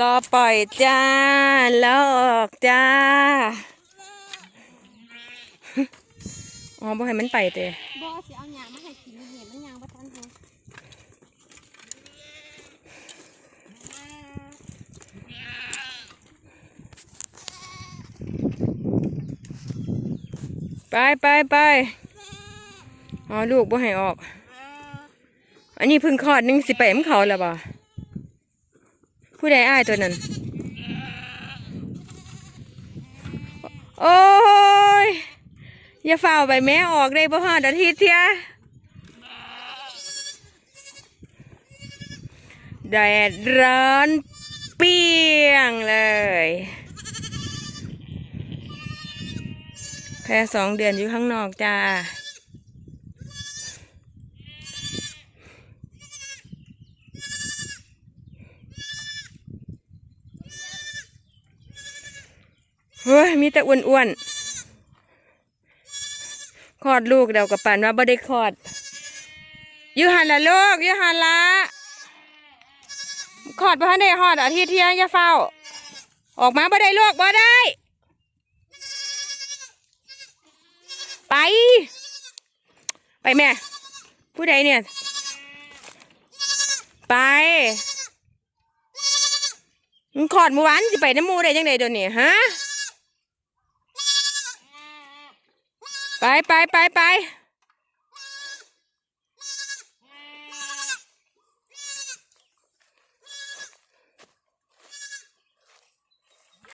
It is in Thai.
รอปล่อยจ้าลอกจ้า อ๋อบ่ให้มันไปเตะบ่สิเอาหยางมาให้กินนี่มันยางบ่ทันเฮาไปไปไปอ๋อลูกบ่ให้ออก อันนี้เพึ่งคลอดนึงสิไปมเขาแล้วบ่ ผู้ใดอ้ายตัวนั้น โอ้ย อย่าเฝ่าวไปแม่ออกได้บ่ฮอดอาทิตย์เทียแดดร้อนเปียงเลยแค่สองเดือนอยู่ข้างนอกจ้า เฮ้ยมีแต่อ้วนๆคลอดลูกเดี๋ยวกับปันว่าบ่ได้คลอดยูหันละลูกยูหันละคลอดบ่ทันได้ฮอดอาทิตย์เที่ยงอย่าเฝ้า ออกมาบ่ได้ลูกบ่ได้ ไป ไปแม่ ผู้ใดเนี่ย ไปมึงขอดมือวานสิไปน้ำมูได้ยังไงเดี๋ยวนี้ฮะ ไปไปไปไป